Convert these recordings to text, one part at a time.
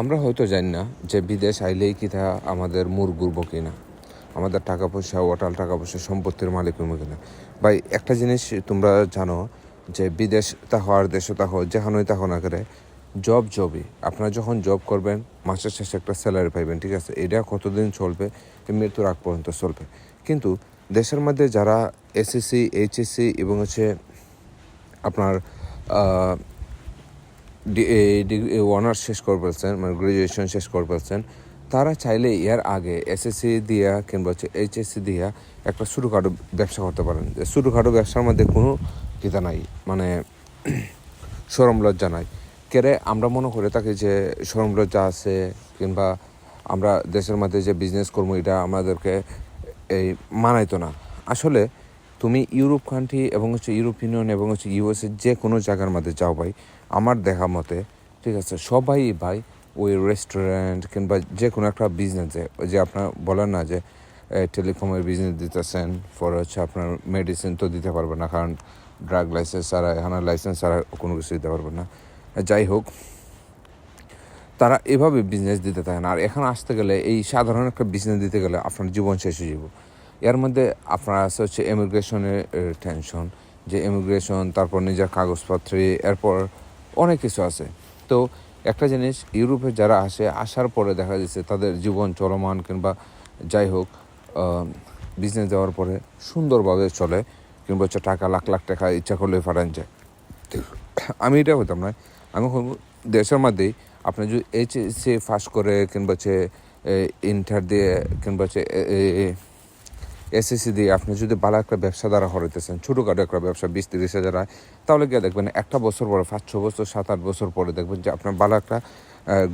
আমরা হয়তো জানি না যে বিদেশ আইলেই কি তা আমাদের মুর ঘুরব কিনা। আমাদের টাকা পয়সা ওটাল টাকা পয়সা, সম্পত্তির মালিক হইব কিনা। ভাই, একটা জিনিস তোমরা জানো যে বিদেশ তা হওয়ার, দেশে তা হোক যেখানেই তা না করে জব জবই আপনারা যখন জব করবেন, মাসের শেষে একটা স্যালারি পাইবেন, ঠিক আছে? এটা কতদিন চলবে মৃত্যুর আগ পর্যন্ত চলবে। কিন্তু দেশের মধ্যে যারা এসএসসি এইচএসসি এবং হচ্ছে আপনার অনার্স শেষ করে ফেলছেন মানে গ্রাজুয়েশন শেষ করে ফেলছেন তারা চাইলে এর আগে এসএসসি দিয়া কিংবা হচ্ছে এইচএসসি দিয়া একটা ছোটোখাটো ব্যবসা করতে পারেন। যে ছোটোখাটো ব্যবসার মধ্যে কোনো কিতা নাই মানে সরম লজ্জা নাই। কেরে আমরা মনে করে থাকি যে সরম লজ্জা আছে, কিংবা আমরা দেশের মধ্যে যে বিজনেস করব, এটা আমাদেরকে, এই মানাইতো না। আসলে তুমি ইউরোপ কান্ট্রি এবং হচ্ছে ইউরোপ ইউনিয়ন এবং হচ্ছে ইউএসএ যে কোনো জায়গার মধ্যে যাও ভাই, আমার দেখা মতে, ঠিক আছে, সবাই ভাই ওই রেস্টুরেন্ট কিংবা যে কোনো একটা বিজনেসে যে আপনার বলেন না যে টেলিকমের বিজনেস দিতেছেন ফর হচ্ছে আপনার মেডিসিন তো দিতে পারবে না, কারণ ড্রাগ লাইসেন্স ছাড়া, এখানে লাইসেন্স ছাড়া কোনো কিছু দিতে পারবে না। যাই হোক, তারা এভাবে বিজনেস দিতে থাকে না। আর এখানে আসতে গেলে এই সাধারণ একটা বিজনেস দিতে গেলে আপনার জীবন শেষ হয়ে যাব। এর মধ্যে আপনার আছে হচ্ছে ইমিগ্রেশনের টেনশন যে ইমিগ্রেশন তারপর নিজের কাগজপত্রে, এরপর অনেক কিছু আছে। তো একটা জিনিস, ইউরোপে যারা আসে, আসার পরে দেখা যাচ্ছে তাদের জীবন চলমান কিংবা যাই হোক বিজনেস দেওয়ার পরে সুন্দরভাবে চলে, কিংবা হচ্ছে টাকা, লাখ লাখ টাকা ইচ্ছা করলে ফাটান যায়। আমি এটা হইতাম না, আমি দেশের মধ্যেই আপনি যদি এইচএসসি ফার্স্ট করে, কিংবা হচ্ছে ইন্টার দিয়ে, কিংবা হচ্ছে এসএসসি দিয়ে আপনি যদি ভালো একটা ব্যবসা দ্বারা হরাইতেছেন, ছোটোখাটো একটা ব্যবসা, বিশ তিরিশ হাজার হয় তাহলে গিয়ে দেখবেন একটা বছর পরে, পাঁচ, ছ বছর, সাত, আট বছর পরে দেখবেন যে আপনার ভালো একটা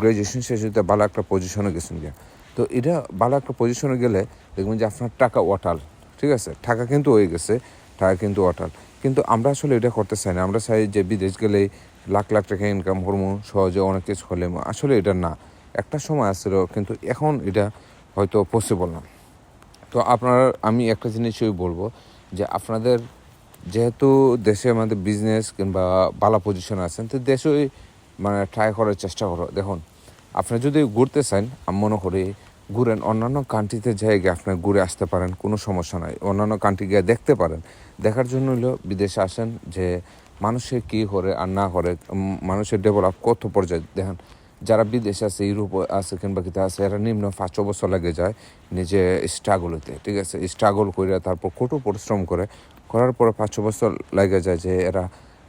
গ্র্যাজুয়েশন শেষ হতে ভালো একটা পজিশনে গেছেন গিয়া। তো এটা ভালো একটা পজিশনে গেলে দেখবেন যে আপনার টাকা ওয়াটাল ঠিক আছে? টাকা কিন্তু হয়ে গেছে, টাকা কিন্তু ওয়াটাল কিন্তু আমরা আসলে এটা করতে চাই না। আমরা চাই যে বিদেশ গেলেই লাখ লাখ টাকা ইনকাম করব সহজে অনেক কিছু হলে আসলে এটা না। একটা সময় আসছিল, কিন্তু এখন এটা হয়তো পসিবল না। তো আপনার, আমি একটা জিনিসই বলব যে আপনাদের যেহেতু দেশে আমাদের বিজনেস কিংবা ভালো পজিশন আছেন, তো দেশেই মানে ট্রাই করার চেষ্টা করো। দেখুন, আপনি যদি ঘুরতে চান, আমি মনে করি ঘুরেন, অন্যান্য কান্ট্রিতে জায়গায় আপনি ঘুরে আসতে পারেন, কোনো সমস্যা নাই। অন্যান্য কান্ট্রি গিয়ে দেখতে পারেন। দেখার জন্য হলো বিদেশে আসেন যে মানুষে কী করে আর না করে মানুষের ডেভেলপ কত পর্যায়ে, দেখেন যারা বিদেশে আছে, ইউরোপ আছে কিংবা কিতা আছে, এরা নিম্ন পাঁচ বছর লাগে যায় নিজে স্ট্রাগলতে ঠিক আছে? স্ট্রাগল করে তারপর কঠোর পরিশ্রম করে, করার পরে পাঁচ বছর লাগে যায় যে এরা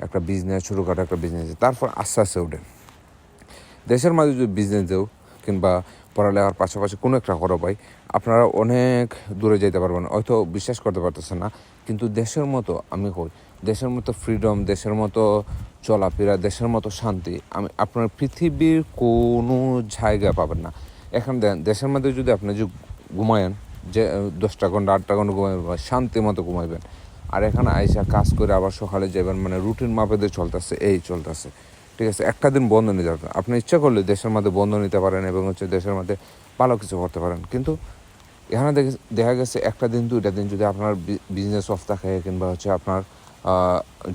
একটা বিজনেস ছোটোখাটো একটা বিজনেস তারপর আস্তে আস্তে ওঠে। দেশের মাঝে যদি বিজনেস দেও কিংবা পড়ালেখার পাশাপাশি কোনো একটা করো ভাই আপনারা অনেক দূরে যেতে পারবেন, হয়তো বিশ্বাস করতে পারতেছেন না, কিন্তু দেশের মতো আমি কই, দেশের মতো ফ্রিডম দেশের মতো চলাফেরা, দেশের মতো শান্তি, আমি আপনার পৃথিবীর কোনো জায়গা পাবেন না। এখন দেশের মধ্যে যদি আপনি যে ঘুমায়েন, যে দশটা ঘণ্টা, আটটা ঘণ্টা ঘুমাইবেন শান্তি মতো ঘুমাইবেন। আর এখানে আইসা কাজ করে আবার সকালে যাবেন মানে রুটিন মাপেতে চলতেছে, এই চলতেছে। ঠিক আছে, একটা দিন বন্ধ নিতে পারবেন আপনি ইচ্ছা করলে দেশের মধ্যে বন্ধ নিতে পারেন এবং হচ্ছে দেশের মধ্যে ভালো কিছু করতে পারেন। কিন্তু এখানে দেখে- দেখা গেছে একটা দিন, দুইটা দিন যদি আপনার বিজনেস অফ থাকে কিংবা হচ্ছে আপনার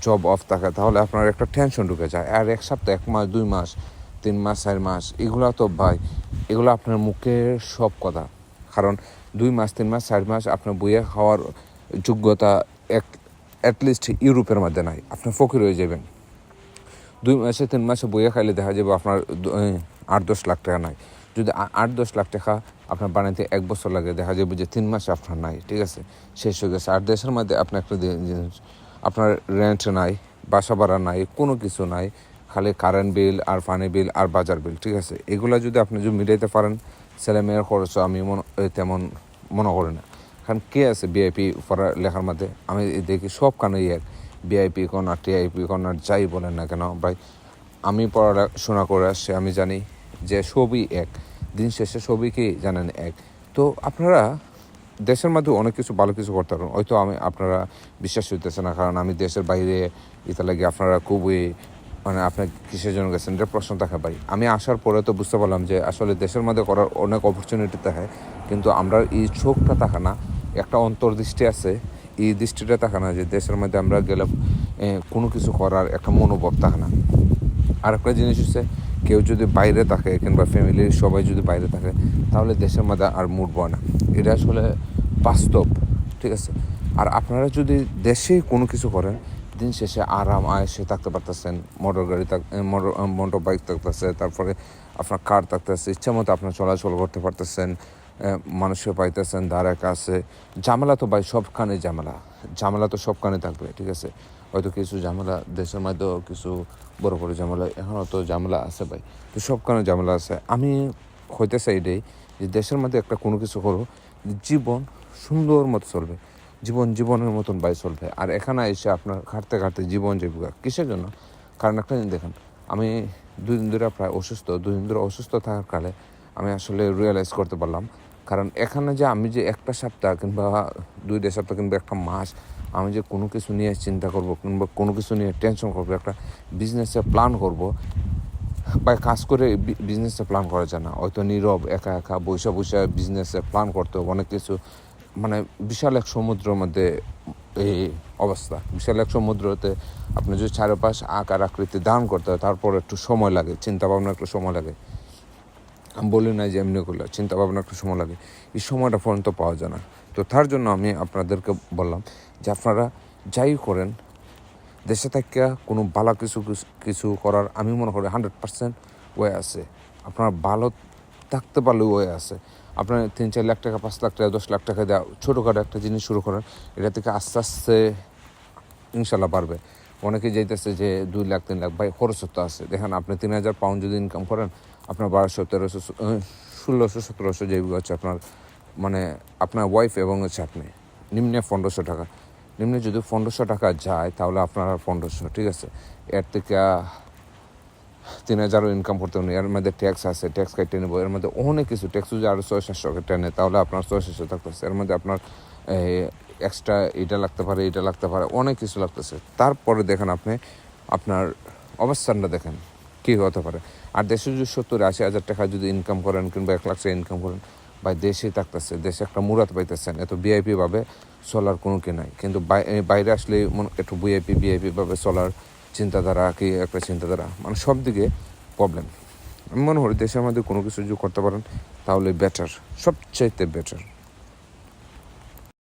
জব অফ থাকে, তাহলে আপনার একটা টেনশন ঢুকে যায়। আর এক সপ্তাহ, এক মাস, দুই মাস, তিন মাস, চার মাস, এগুলো তো ভাই, এগুলো আপনার মুখের সব কথা। কারণ দুই মাস, তিন মাস, চার মাস আপনার বইয়ে খাওয়ার যোগ্যতা এক অ্যাটলিস্ট ইউরোপের মধ্যে নাই। আপনি ফকির হয়ে যাবেন। দুই মাসে, তিন মাসে বইয়ে খাইলে দেখা যাবে আপনার আট, দশ লাখ টাকা নাই। যদি আট, দশ লাখ টাকা আপনার বানাইতে এক বছর লাগে, দেখা যাবে যে তিন মাসে আপনার নাই, ঠিক আছে? শেষ হয়ে গেছে। আর দেশের মধ্যে আপনার একটা জিনিস, আপনার রেন্ট নাই, বাসা ভাড়া নাই, কোনো কিছু নাই, খালি কারেন্ট বিল আর পানি বিল আর বাজার বিল ঠিক আছে? এগুলা যদি আপনি যদি মিটাইতে পারেন, ছেলে মেয়ের খরচ আমি মনে তেমন মনে করি না। কারণ কে আছে বিআইপি পড়া লেখার মধ্যে? আমি দেখি সব কানেই এক। বিআইপি কোন আর টিআইপি কোন আর যাই বলেন না কেন, ভাই, আমি পড়াশোনা করে আসছি, আমি জানি যে সবই এক, দিন শেষে সবই কি জানেন এক। তো আপনারা দেশের মধ্যে অনেক কিছু, ভালো কিছু করতে পারেন হয়তো আমি, আপনারা বিশ্বাস হইতেছে না, কারণ আমি দেশের বাইরে ইতা লাগে আপনারা খুবই মানে আপনার কিসের জন্য গেছেন, এটা প্রশ্ন থাকে ভাই। আমি আসার পরে তো বুঝতে পারলাম যে আসলে দেশের মধ্যে করার অনেক অপরচুনিটি থাকে কিন্তু আমরা এই চোখটা থাকে না, একটা অন্তর্দৃষ্টি আছে এই দৃষ্টিটা থাকে না যে দেশের মধ্যে আমরা গেলে কোনো কিছু করার একটা মনোভাব থাকে না আর একটা জিনিস হচ্ছে, কেউ যদি বাইরে থাকে কিংবা ফ্যামিলির সবাই যদি বাইরে থাকে, তাহলে দেশের মধ্যে আর মুড বয় না। এটা আসলে বাস্তব, ঠিক আছে? আর আপনারা যদি দেশেই কোনো কিছু করেন, দিন শেষে আরাম, আয়েসে থাকতে পারতেছেন, মোটর গাড়ি থাক মোটর বাইক থাকতেছে, তারপরে আপনার কার থাকতেছে, ইচ্ছা মতো আপনার চলাচল করতে পারতেছেন মানুষকে পাইতেছেন দ্বারা কাছে। ঝামেলা তো ভাই, সবখানে ঝামেলা। ঝামেলা তো সবখানে থাকবে, ঠিক আছে? হয়তো কিছু ঝামেলা, দেশের মধ্যেও কিছু বড় বড় ঝামেলা এখনও তো ঝামেলা আছে ভাই। তো সবখানে ঝামেলা আছে। আমি হইতে চাই এটাই যে দেশের মধ্যে একটা কোনো কিছু করো জীবন সুন্দর মতো চলবে। জীবন জীবনের মতন ভাই চলবে। আর এখানে এসে আপনার ঘাটতে ঘাটতে জীবন জীবিকা কিসের জন্য? কারণ একটা দেখেন, আমি দুদিন ধরে প্রায় অসুস্থ দুদিন ধরে অসুস্থ থাকার কালে আমি আসলে রিয়েলাইজ করতে পারলাম। কারণ এখানে যে আমি যে একটা সপ্তাহ কিংবা দুই দুইটা সপ্তাহ কিংবা একটা মাস আমি যে কোনো কিছু নিয়ে চিন্তা করব কিংবা কোনো কিছু নিয়ে টেনশন করব, একটা বিজনেসে প্ল্যান করব, বা কাজ করে বিজনেসে প্ল্যান করা যায় না। হয়তো নীরব, একা একা বৈশা বৈশা বিজনেসে প্ল্যান করতে হবে, অনেক কিছু মানে বিশাল এক সমুদ্রের মধ্যে এই অবস্থা। বিশাল এক সমুদ্রতে আপনি যদি চারপাশ আকার আকৃতি দান করতে হয়, তারপর একটু সময় লাগে, চিন্তা ভাবনা একটু সময় লাগে। আমি বলি না যে এমনি করলে চিন্তা ভাবনা একটু সময় লাগে। এই সময়টা পর্যন্ত পাওয়া যায় না। তো তার জন্য আমি আপনাদেরকে বললাম যে আপনারা যাই করেন, দেশে থেকে কোনো ভালো কিছু কিছু- করার আমি মনে করি হান্ড্রেড পার্সেন্ট ওয়ে আছে। আপনার ভালো থাকতে পারলে ওয়ে আছে। আপনার তিন চার লাখ টাকা, পাঁচ লাখ টাকা, দশ লাখ টাকা দেওয়া, ছোটোখাটো একটা জিনিস শুরু করেন, এটা থেকে আস্তে আস্তে ইনশাল্লাহ পারবে অনেকে যাইতেছে যে দুই লাখ, তিন লাখ, ভাই খরচ তো আছে। দেখেন, আপনি তিন হাজার পাউন্ড যদি ইনকাম করেন, আপনার বারোশো, তেরোশো ষোলোশো, সতেরোশো যেগুলো হচ্ছে আপনার মানে আপনার ওয়াইফ এবং হচ্ছে আপনি। নিম্নে পনেরোশো টাকা। নিম্নে যদি পনেরোশো টাকা যায়, তাহলে আপনার পনেরোশো, ঠিক আছে? এর থেকে তিন হাজারও ইনকাম করতে হবে। এর মধ্যে ট্যাক্স আছে ট্যাক্স কেটে নেব। এর মধ্যে অনেক কিছু ট্যাক্স যদি আরও ছয়, সাতশো টেনে তাহলে আপনার ছয়, সাতশো থাকতেছে এর মধ্যে আপনার এক্সট্রা এটা লাগতে পারে, এটা লাগতে পারে, অনেক কিছু লাগতেছে। তারপরে দেখেন আপনি, আপনার অবস্থানটা দেখেন, কী হতে পারে। আর দেশে যদি সত্তর আশি হাজার টাকা যদি ইনকাম করেন কিংবা এক লাখ টাকা ইনকাম করেন বা দেশেই থাকতেছে, দেশে একটা মুরাত পাইতেছেন, এত ভিআইপি ভাবে চলার কোনো কি নাই। কিন্তু বাই- বাইরে আসলে মনে, একটু ভিআইপি ভিআইপি ভাবে চলার চিন্তাধারা কি একটা চিন্তাধারা মানে সব দিকে প্রবলেম আমি মনে করি দেশের মধ্যে কোনো কিছু যদি করতে পারেন, তাহলে বেটার সবচাইতে বেটার